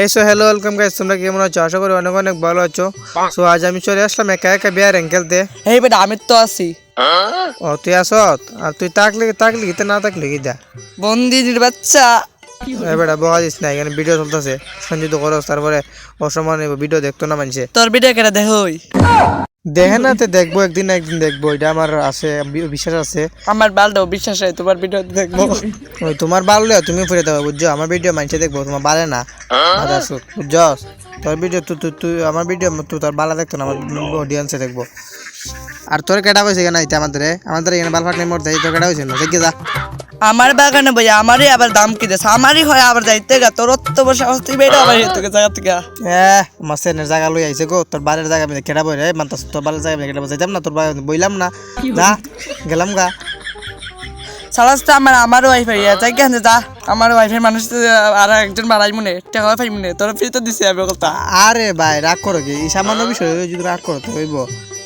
এই so hello welcome guys তোমরা কেমন আছো? আশা করি অনেক অনেক ভালো আছো। সো আজ আমি চলে আসলাম একা একা বিয়ার খেলতে এই বেটা আমি তো আছি। ও তুই আসত আর তুই তাকলি তাকলি গীতে না তাকলি দা বন্দির বাচ্চা। এবারে বহা দিস না এখানে ভিডিও চলতেছে। সঞ্জিত করস তারপরে অসমান ভিডিও দেখতো না মানছে তোর ভিডিও কেটে দেখোই দেখে না তো দেখব একদিন একদিন দেখব এটা আমার আছে বিশ্বাস আছে। আমার বালটাও বিশ্বাস হয় তোমার ভিডিও দেখব। ওই তোমার বাড়লে তুমি ফিরে দেবো বুঝছ? আমার ভিডিও মানছে দেখব তোমার বাড়ে না। সুখ বুঝছ? তোর ভিডিও তুই তুই তুই আমার ভিডিও তুই তোর বালা দেখতো না আমার অডিয়েন্সে দেখব। আর তোর কেটা হয়েছে কেন আইতে আমাদের আমাদের এখানে বাল ফাটলে মরতে তোর কেটা হয়েছে না দেখে যা। আমার বাগানে বই আমারই আবার দাম কি দেশ আমারই হয় আবার যাইতে গা তোর তো বসে অস্তি বেটা আবার তোকে জায়গা থেকে। এ মাসের জায়গা লই আইছে গো তোর বাড়ির জায়গা আমি কেটা বই রে মানতাস তোর বাড়ির জায়গা আমি কেটা যাইতাম না তোর বইলাম না। যা গেলাম গা। সারাস তো আমার আমারও ওয়াইফাই যাই কেন যা। আমার ওয়াইফাই মানুষ তো আর একজন বাড়াই মনে টাকা পাই মনে তোর ফ্রি তো দিছে আমি কথা আরে ভাই রাগ করো কি? সামান্য বিষয় যদি রাগ করো তো হইব।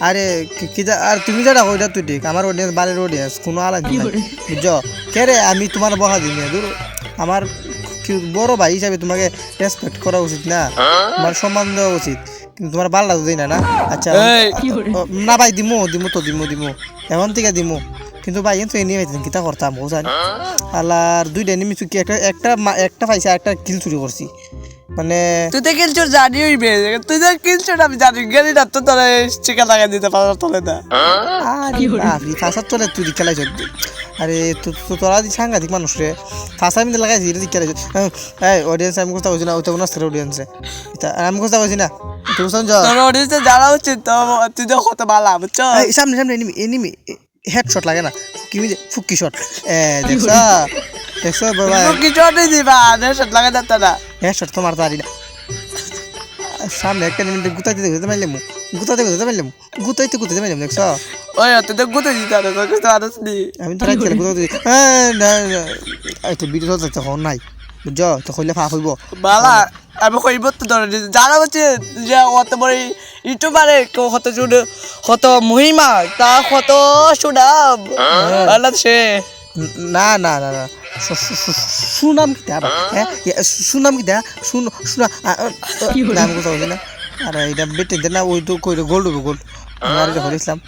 আরে কি- কি যা- আর তুমি যেটা ওইটা তুই ঠিক আমার অডিয়েন্স বাড়ির অডিয়েন্স কোনো আলাদা বুঝছ? কে রে আমি তোমার বহা দিই না দূর। আমার বড় ভাই হিসাবে তোমাকে রেসপেক্ট করা উচিত না। তোমার সম্মান দেওয়া উচিত। কিন্তু তোমার তো দিই না না? আচ্ছা না ভাই দিমু দিমু তো দিমো দিমু। এখন থেকে দিমু। কিন্তু ভাই কিন্তু এনে পাইতেন কিতা করতাম বুঝান আল্লাহর দুইটা এনিমি চুকি একটা একটা একটা পাইছে একটা কিল চুরি করছি। মানে তুই তো কিল চুর জানি হইবে। তুই তো কিলচোর আমি জানি গেলি না তো তোর চিকা লাগাই দিতে পারো তোলে না। আরে বাপরে ফাঁসার চলে তুই খেলাইছ আরে তো তো তোরা দি সাংঘাতিক মানুষ রে ফাঁসা আমি লাগাইছি এটা দিকে এই অডিয়েন্স আমি কথা বলছি না ওইটা কোনো আসতে অডিয়েন্সে এটা আমি কথা বলছি না। তুই বুঝছেন যা। তোর অডিয়েন্সে জানা উচিত তো তুই তো কত বালা বুঝছ? এই সামনে সামনে এনিমি এনিমি হেড শট লাগে না কি মিজে ফুকি শট এ দেখছ? দেখছ? বাবা কিছু নেই দিবা লাগাই যাচ্ছে না হেড শট তো মারতে পারি না। সামনে একটা এনিমি গুতাইতে গুতাইতে মারলাম গুতাইতে গুতাইতে মারলাম গুতাইতে গুতাইতে মারলাম দেখছ? ওই তুই তো গুতে দিতে না তোর কিছু আদাস নি। আমি তো রাখছি গুতাইতে হ্যাঁ না না এই তো ভিডিও চলছে তখন নাই। বুঝছ? তো কইলে ফাঁক হইব। বালা আমি কইব তো ধরে জানা উচিত যে অত বড় ইউটিউবারে কত শুন কত মহিমা তা কত সুনাম। আল্লাহ সে। না না না না। সুনাম কি দেবা হ্যাঁ? ইয়া, সুনাম কি দেয়া শুন শুনা নাম কথা বলছি না আর এটা বেটে দে না ওই তো কইরে গোল হবে গোল। আর এটা করেছিলাম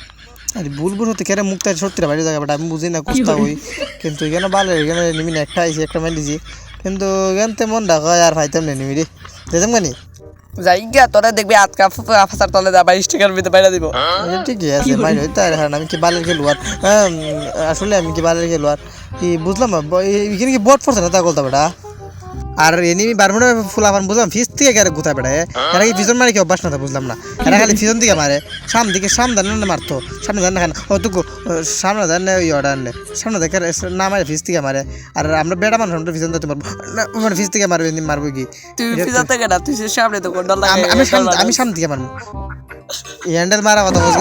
আরে ভুল ভুল হতে কেন মুক্তার সত্যি বাড়ি জায়গা বাট আমি বুঝি না কুস্তা হই কিন্তু এখানে ভালো এখানে নিমি না একটা আইছি একটা মারিছি। কিন্তু এখান তেমন ডাকা আর ফাইতাম নেই নিমি রে যেতাম গানি যাই গিয়া তোরা দেখবি আটকা ফাঁসার তলে যাবা স্টিকার ভিতরে বাইরে দিব। এটা ঠিকই আছে বাইরে হইতে আর আমি কি বালের খেলোয়াড় হ্যাঁ আসলে আমি কি বালের খেলোয়াড় কি বুঝলাম এখানে কি বট পড়ছে না তা বলতে বেটা? আর এনিমি বারমুডে ফুলাফান বুঝলাম ফিস থেকে গেলে গুতা বেটা এরা কি পিছন মারে কি অভ্যাস না বুঝলাম না। এরা খালি পিছন দিকে মারে। সাম দিকে সাম দান মারতো। সামনে দান না খান। ও তুকু সামনে দান অর্ডার নে সামনে দেখে না মারে ফিস থেকে মারে। আর আমরা বেড়া মানুষ আমরা পিছন দিতে মারবো। না মানে ফিস থেকে মারবে এমনি মারবো কি? তুই পিছন থেকে না তুই সে সামনে তো কোনটা আমি আমি সামনে আমি সামনে থেকে মারবো। হ্যান্ডেল মারা কথা বলছি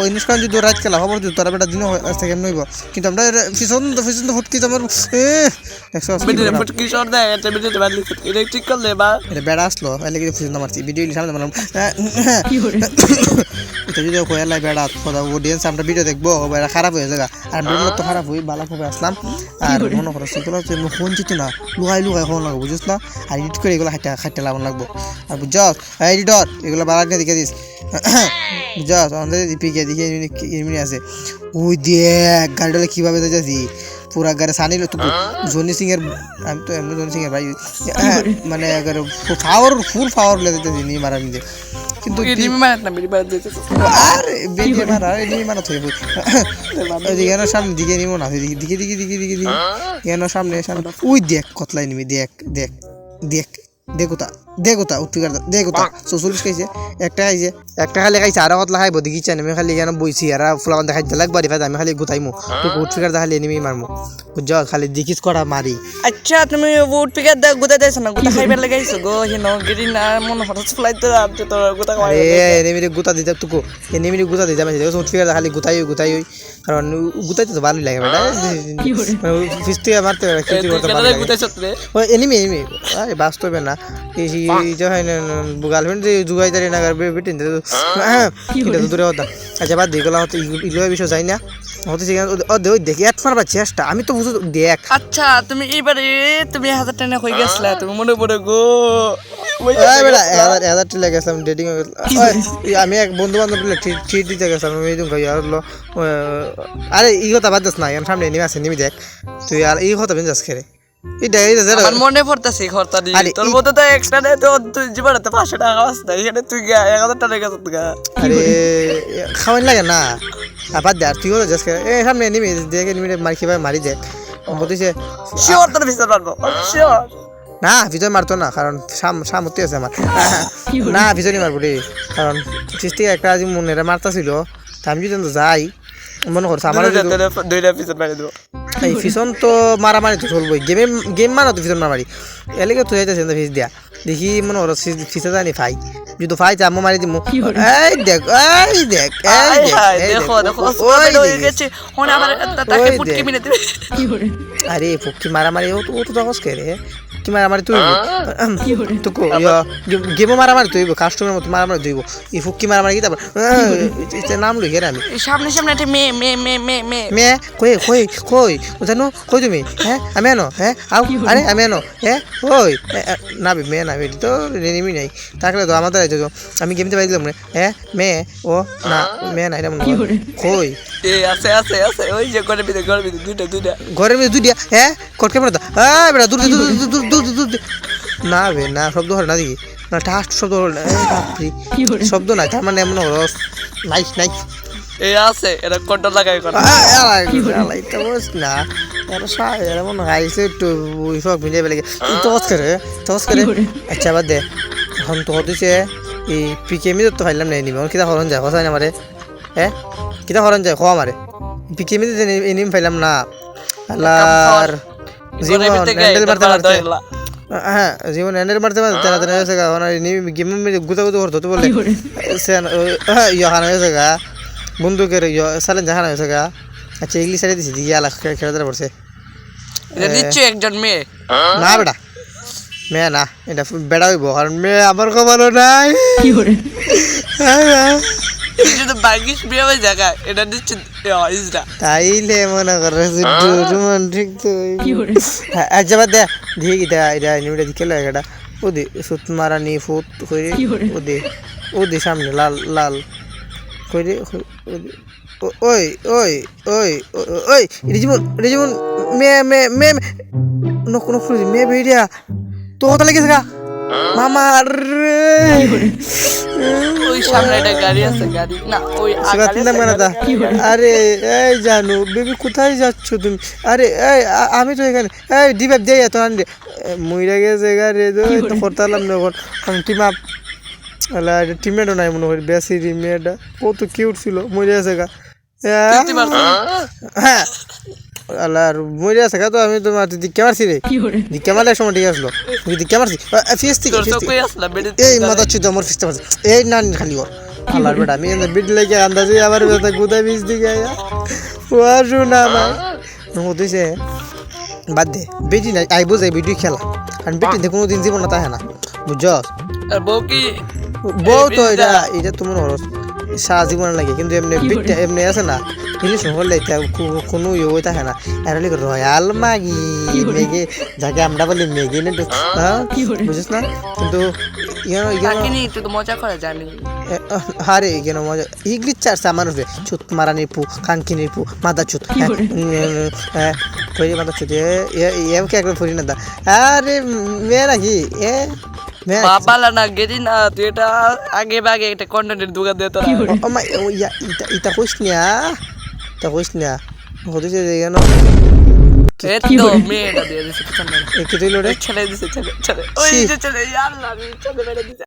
ওই নিষ্কান যদি রাত খেলা খবর দিত তোরা বেটা দিন থেকে নইব। কিন্তু আমরা তো পিছন তো ফুটকি তোমার একশো আশি ভিডিও ফুটকি সর দেয়? এটা এটা ঠিক করলে বা? এটা বেড়া আসলো এলে কিন্তু পিছন মারছি ভিডিও সামনে মারলাম এটা যদি কয়ালাই বেড়া কথা অডিয়েন্স আমরা ভিডিও দেখব। বেড়া খারাপ হয়ে যাবে আর তো খারাপ হই ভালো ভাবে আসলাম। আর মনে করো সেগুলো ফোন যেত না। লুকাই লুকাই ফোন লাগবো বুঝিস না? আর এডিট করে এগুলো হাইটা খাইতে লাগানো লাগবো। আর বুঝছ এডিটর এগুলো বাড়াকে দেখে দিস। বুঝছ আমাদের দিপিকে দেখে এমনি আছে। ওই দেখ গাড়িটা কীভাবে যাচ্ছি পুরা গারে সানি তো জনি সিং এর আমি তো এমনি জনি সিং এর ভাই মানে মানে পাওয়ার ফুল পাওয়ার লেগে যাচ্ছি নি মারা নিজে কিন্তু এনিমি মারাত না মারাত দিতে আর মারা এদিকে না সামনে দিকে নিমো না দিকে দিকে দিকে দিকে দিকে সামনে সামনে ওই দেখ কতলাই নিবি দেখ দেখ দেখ দেখোতা দেখোতা উঠপিকার দেখোতা চৌচল্লিশ খাইছে একটা খাইছে একটা খালি খাইছে আর কতলা খাইব দেখি চাই আমি খালি কেন বইছি আর ফুলাবান দেখাই দিলাক বাড়ি ফাইতে আমি খালি গুতাইমু তো উঠপিকার খালি এনিমি মারমু। বুঝছ খালি দেখিস করা মারি। আচ্ছা তুমি উঠ পিকার দেখ গুতা যাইছ না গুতা খাইবার লাগাইছো গো হিনো গিরি না মন হঠাৎ ফ্লাইট তো আপনি তো গুতা খাওয়াই আরে এনিমিরে গুতা দিতে তুকো এনিমিরে গুতা দিতে আমি দেখো উঠপিকার খালি গুতাই গুতাই কারণ গুতাইতে তো ভালোই লাগে বেটা। মানে মারতে খেলতে করতে ভালো লাগে। রে এনিমি এনিমি আরে বাস্তবে না। যে হয় না গার্লফ্রেন্ড যে জুগাই দাঁড়িয়ে না বেটিন এটা তো দূরে কথা। আচ্ছা বাদ দিয়ে গেলাম তো ইগুলো বিষয় যাই না। হতে ও দে দেখি এত মারবার চেষ্টা। আমি তো বুঝো দেখ। আচ্ছা তুমি এবারে তুমি হাজার টাকা হয়ে গেছিলা? তুমি মনে পড়ে গো। আমি এক বন্ধু বান্ধব ট্রিট দিতে গেছিলাম এই তুমি হলো আরে এই কথা বাদ দিস না সামনে নেমে আছে নেমে দেখ। তুই আর এই কথা বেঞ্জাস খেরে এটা আমার মনে পড়তেছে খরতা দিয়ে। আরে তোর এই- তো এক্সট্রা নেই তো তুই জীবনে তো পাঁচশো টাকা পাস না এখানে তুই এক হাজার টাকা গেছ গা। আরে খাওয়ান লাগে না। আর বাদ দে আর তুই কথা যাস খেরে এই সামনে নেমে দেখে নেমে মারি খেয়ে মারি দেখ বলতেছে শিওর তোর ভিতর পারব শিওর না ভিতরে মারতো না কারণ সাম সামর্থ্য আছে আমার। না ভিতরে মারবো রে। কারণ সৃষ্টি একটা আজি মনে মারতাছিল। আমি যদি যাই মনে করছে আমার দুইটা পিছন মেরে দেবো। এই ফিসন তো মারামারি তো চলবই। গেমে গেম মারা তো ফিসন মারামারি। এলাকে তো যাইতেছে না ফিস দিয়া। দেখি মনে করো ফিসে জানি ফাই। যদি ফাই আম্মু মারি দিমু। এই দেখ এই দেখ এই দেখ, এই দেখো। দেখ, দেখো ও- ওই হয়ে। গেছে। হন আবার তাকে ফুটকি। মেরে দিবে। আরে ফুটকি মারামারি ও তো ও তো দগস কে কি মারামারি তুই তো গেমও মারামারি তুই কাস্টমার মতো মারামারি তুইব এই ফুকি মারামারি কি তারপর? নাম লই আমি এই সামনে সামনে একটা মেয়ে মেয়ে মেয়ে মেয়ে মেয়ে। মে কই কই কই? জানো কই তুমি? হ্যাঁ আমি আনো হ্যাঁ? আও আরে আমি আনো হ্যাঁ? ওই এ, এ, না বে মে না বে তো রেনিমি নাই। থাকলে তো আমাদের তো আমি গেমতে পাই দিলাম না হ্যাঁ মে ও না মে না এটা মনে হয়। কই? এই আছে আছে আছে ওই যে করে বিদে করে বিদে দুইটা দুইটা। ঘরের মধ্যে দুই দিয়া হ্যাঁ? কটকে পড়ে তো হ্যাঁ বেটা দূর দূর দূর দূর দূর না বে না শব্দ হল না দেখি। না ঠাস শব্দ হল না। শব্দ নাই তার মানে এমন হলো। নাইস নাইস এই আছে এটা কন্ট্রোল লাগাই করে। এটা বস না এটা সাই এটা মনে হয় আইসে একটু সব মিলে বেলে তস করে তস করে। আচ্ছা বাদ দে। এখন তো হতেছে এই পিকেমি তো পাইলাম নাই নিবে কিতা হরণ যায় হসাই না মারে হ্যাঁ? কিতা হরণ যায় খোয়া মারে পিকেমি তো এনিম পাইলাম না। আল্লাহর জীবন হ্যান্ডেল মারতে মারতে হ্যাঁ তেনা তেনা হয়েছে গা ওনার গেম গুতা গুতা করতে বলে সেন হ্যাঁ ইয়া খানা হয়েছে গা বন্দুকের ইয়া সালেন জাহানা হয়েছে গা আচ্ছা ইংলিশ সাইডে দিছি দিয়ে আলা খেলা ধরে পড়ছে এটা দিচ্ছ একজন মেয়ে না বেটা মেয়ে না এটা বেড়া হইব কারণ মেয়ে আমার কমানো নাই তুই বিয়ে হয়ে জায়গায় এটা দিচ্ছ ইসরা তাইলে মনে করো রোমান্টিক তো। হ্যাঁ, আচ্ছা বাদ দে। দিয়ে এটা এটা নিউটা দিকে লাগে এটা ও দে সুত মারা নি ফুট কইরে ও দে ও দে সামনে লাল লাল ও- ওই ওই ওই ওই এটা জীবন মে মে মে নক নক করে মে বেরিয়া তো কথা লেগেছে গা? মামা রে ওই সামনে একটা গাড়ি আছে গাড়ি। না ওই আরে এই জানু বেবি কোথায় যাচ্ছ তুমি? আরে এই আমি তো এখানে এই ডিবাব দিয়ে তো আনলে। মইরা গেছে গাড়ি তো না এখন টিম আপ আলা টিমমেটও নাই মনে করি বেশি মেয়েটা। কত কিউট ছিল মরে আছে গা। হ্যাঁ? তুই আল্লাহ মরে আছে গা তো আমি তোমার দিকে মারছি রে। দিকে মারলে সময় ঠিক আসলো। দিকে মারছি? ফিস থেকে এই মাথা চুদ আমার ফিসতে পারছে এই না খালি ওর আল্লাহর বেটা আমি এনে বিড লেগে আন্দাজে আবার বেটা গুদা বিষ দিকে আয়া ওয়া শোনা আমার হতেছে বাদ দে বেটি নাই আই বুঝাই ভিডিও খেলা। আর বেটি কোনো দিন জীবন না তাহে না। বুঝছ আর বউ কি? বউ তো এটা এটা তোমার হরস সারা জীবন লাগে। কিন্তু এমনি বিটটা এমনি আছে না রিলেশন করলে কোনো ইয়ে হয়ে থাকে না আর হলে রয়্যাল মাগি মেগে যাকে আমরা বলি মেগে না তো বুঝিস না কিন্তু তো মজা করে জানি হারে কেন মজা ইংলিশ চারছে আমার উপরে চুত মারানির পু কানকিনির পু মাদা চুত হ্যাঁ, মাদা চুত এম কে একবার ফুরি না দা আরে মেয়ে নাকি এ বাবালা না গেরি না তুই এটা আগে বাগে একটা কন্টেন্টের দোকান দিয়ে তোরা ও মাই ও ইটা ইটা কইস না ইটা কইস না হতেছে যে কেন? তো মেয়েটা দিয়ে দিছে ছেলে দিছে ছেলে ছেলে ওই যে ছেলে আল্লাহ ছেলে মেরে দিছে।